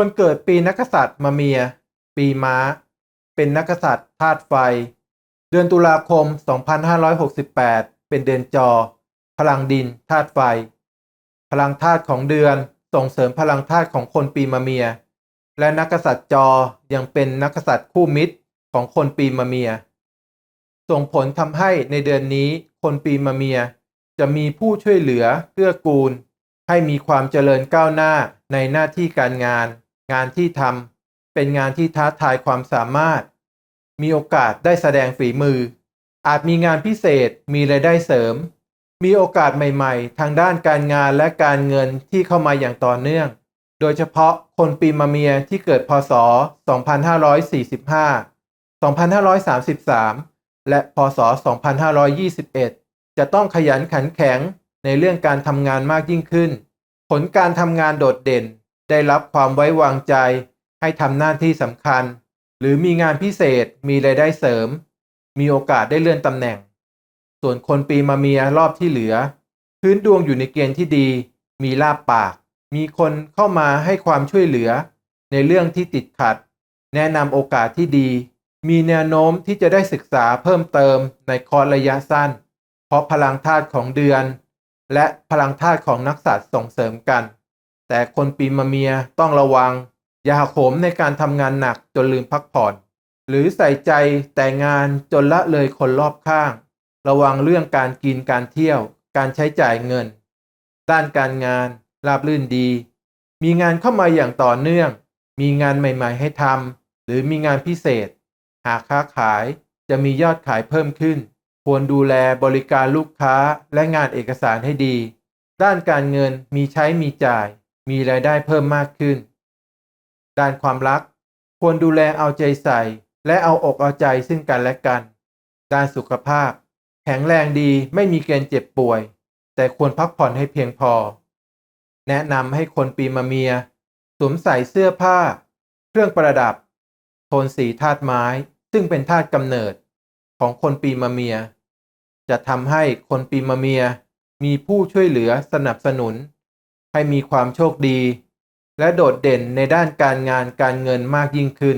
คนเกิดปีนักษัตริย์มะเมีย ปีม้า เป็นนักษัตริย์ธาตุไฟ เดือนตุลาคม 2568 เป็นเดือนจอ พลังดินธาตุไฟ พลังธาตุของเดือนส่งเสริมพลังธาตุของคนปีมะเมีย และนักษัตริย์จอยังเป็นนักษัตริย์คู่มิตรของคนปีมะเมีย ส่งผลทำให้ในเดือนนี้คนปีมะเมีย จะมีผู้ช่วยเหลือเกื้อกูล ให้มีความเจริญก้าวหน้าในหน้าที่การงาน งานที่ทำเป็นงานที่ท้าทายความสามารถ มีโอกาสได้แสดงฝีมือ อาจมีงานพิเศษมีรายได้เสริม มีโอกาสใหม่ๆ ทางด้านการงานและการเงินที่เข้ามาอย่างต่อเนื่อง โดยเฉพาะคนปีมะเมียที่เกิดพศ 2545 2533 และพศ 2521 จะต้องขยันขันแข็งในเรื่องการทำงานมากยิ่งขึ้น ผลการทำงานโดดเด่น ได้รับความไว้วางใจ ให้ทำหน้าที่สำคัญ หรือมีงานพิเศษมีรายได้เสริม มีโอกาสได้เลื่อนตำแหน่ง ส่วนคนปีมะเมียรอบที่เหลือ พื้นดวงอยู่ในเกณฑ์ที่ดี มีลาบปาก มีคนเข้ามาให้ความช่วยเหลือ ในเรื่องที่ติดขัด แนะนำโอกาสที่ดี มีแนวโน้มที่จะได้ศึกษาเพิ่มเติมในคอร์สระยะสั้น เพราะพลังธาตุของเดือน และพลังธาตุของนักสัตว์ส่งเสริมกัน แต่คนปีมะเมียต้องระวัง อย่าหักโหมในการทำงานหนักจนลืมพักผ่อน หรือใส่ใจแต่งานจนละเลยคนรอบข้าง ระวังเรื่องการกินการเที่ยว การใช้จ่ายเงิน ด้านการงาน ราบรื่นดี มีงานเข้ามาอย่างต่อเนื่อง มีงานใหม่ๆให้ทำหรือมีงานพิเศษ หากค้าขายจะมียอดขายเพิ่มขึ้น ควรดูแลบริการลูกค้าและงานเอกสารให้ดี ด้านการเงินมีใช้มีจ่าย มีรายได้เพิ่มมากขึ้น ด้านความรักควรดูแลเอาใจใส่ และเอาอกเอาใจซึ่งกันและกัน ด้านสุขภาพ แข็งแรงดีไม่มีเกณฑ์เจ็บป่วย แต่ควรพักผ่อนให้เพียงพอ แนะนำให้คนปีมะเมีย สวมใส่เสื้อผ้า เครื่องประดับ โทนสีธาตุไม้ ซึ่งเป็นธาตุกำเนิดของคนปีมะเมีย จะทำให้คนปีมะเมีย มีผู้ช่วยเหลือสนับสนุน ให้มีความโชคดี และโดดเด่นในด้านการงานการเงินมากยิ่งขึ้น